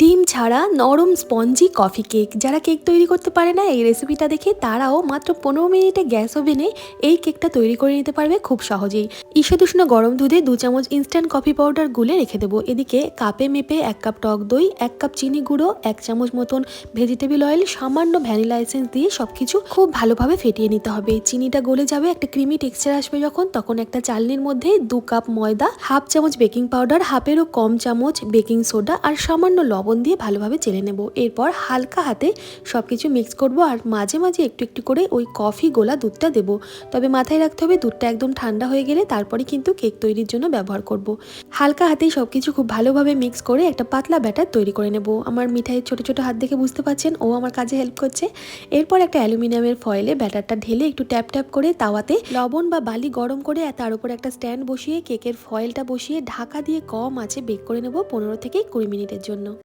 ডিম ছাড়া নরম স্পঞ্জি কফি কেক। যারা কেক তৈরি করতে পারে না, এই রেসিপিটা দেখে তারাও মাত্র পনেরো মিনিটে গ্যাস ওভেনে এই কেকটা তৈরি করে নিতে পারবে খুব সহজেই। ঈষদুষ্ণ গরম দুধে দু চামচ ইনস্ট্যান্ট কফি পাউডার গুলে রেখে দেবো। এদিকে কাপে মেপে এক কাপ টক দই, এক কাপ চিনি গুঁড়ো, এক চামচ মতন ভেজিটেবল অয়েল সামান্য ভ্যানিলা এসেন্স দিয়ে সব কিছু খুব ভালোভাবে ফেটিয়ে নিতে হবে। চিনিটা গলে যাবে, একটা ক্রিমি টেক্সচার আসবে যখন, তখন একটা চালনির মধ্যে দু কাপ ময়দা, হাফ চামচ বেকিং পাউডার হাফেরও কম চামচ বেকিং সোডা আর সামান্য লবণ দিয়ে ভালোভাবে চেলে নেব। এরপর হালকা হাতে সব কিছু মিক্স করব আর মাঝে মাঝে একটু একটু করে ওই কফি গোলা দুধটা দেব। তবে মাথায় রাখতে হবে দুধটা একদম ঠান্ডা হয়ে গেলে তারপরে কিন্তু কেক তৈরির জন্য ব্যবহার করব। হালকা হাতেই সব কিছু খুব ভালোভাবে মিক্স করে একটা পাতলা ব্যাটার তৈরি করে নেব। আমার মিঠাইয়ের ছোট ছোট হাত দেখে বুঝতে পারছেন, ও আমার কাজে হেল্প করছে। এরপর একটা অ্যালুমিনিয়ামের ফয়েলে ব্যাটারটা ঢেলে একটু ট্যাপ ট্যাপ করে তাওয়াতে লবণ বা বালি গরম করে তার উপর একটা স্ট্যান্ড বসিয়ে কেকের ফয়েলটা বসিয়ে ঢাকা দিয়ে কম আছে বেক করে নেব পনেরো থেকে কুড়ি মিনিটের জন্য।